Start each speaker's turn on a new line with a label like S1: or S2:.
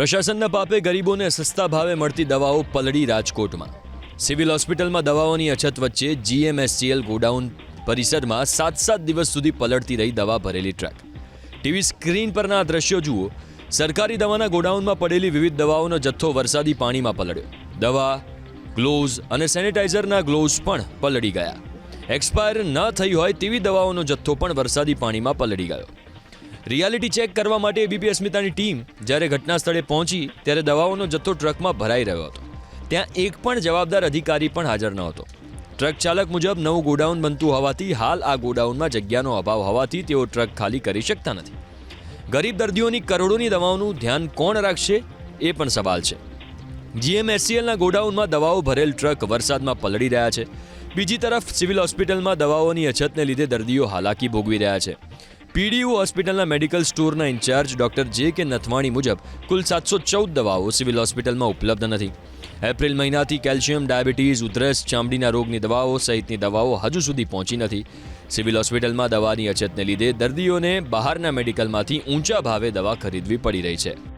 S1: પ્રશાસનના પાપે ગરીબોને સસ્તા ભાવે મળતી દવાઓ પલળી રાજકોટમાં. સિવિલ હોસ્પિટલમાં દવાઓની અછત વચ્ચે જીએમએસસીએલ ગોડાઉન પરિસરમાં સાત સાત દિવસ સુધી પલળતી રહી દવા ભરેલી ટ્રક. ટીવી સ્ક્રીન પરના દ્રશ્યો જુઓ, સરકારી દવાના ગોડાઉનમાં પડેલી વિવિધ દવાઓનો જથ્થો વરસાદી પાણીમાં પલળ્યો. દવા ગ્લોવ્સ અને સેનિટાઈઝરના ગ્લોવ્સ પણ પલળી ગયા. એક્સપાયર ન થઈ હોય તેવી દવાઓનો જથ્થો પણ વરસાદી પાણીમાં પલળી ગયો. રિયાલિટી ચેક કરવા માટે એબીપી અસ્મિતાની ટીમ જ્યારે ઘટના સ્થળે પહોંચી ત્યારે દવાઓનો જથ્થો ટ્રકમાં ભરાઈ રહ્યો હતો. ત્યાં એક પણ જવાબદાર અધિકારી પણ હાજર ન હતો ટ્રક ચાલક મુજબ નવું ગોડાઉન બનતું હોવાથી હાલ આ ગોડાઉનમાં જગ્યાનો અભાવ હોવાથી તેઓ ટ્રક ખાલી કરી શકતા નથી. ગરીબ દર્દીઓની કરોડોની દવાઓનું ધ્યાન કોણ રાખશે? એ પણ સવાલ છે. જીએમએસસીએલના ગોડાઉનમાં દવાઓ ભરેલ ટ્રક વરસાદમાં પલળી રહ્યા છે. બીજી તરફ સિવિલ હોસ્પિટલમાં દવાઓની અછતને લીધે દર્દીઓ હાલાકી ભોગવી રહ્યા છે. પીડીયુ હોસ્પિટલના મેડિકલ સ્ટોરના ઇન્ચાર્જ ડોક્ટર જે કે નથવાણી મુજબ કુલ સાતસો ચૌદ દવાઓ સિવિલ હોસ્પિટલમાં ઉપલબ્ધ નથી. એપ્રિલ મહિનાથી કેલ્શિયમ, ડાયાબિટીસ, ઉધરસ, ચામડીના રોગની દવાઓ સહિતની દવાઓ હજુ સુધી પહોંચી નથી. સિવિલ હોસ્પિટલમાં દવાની અછતને લીધે દર્દીઓને બહારના મેડિકલમાંથી ઊંચા ભાવે દવા ખરીદવી પડી રહી છે.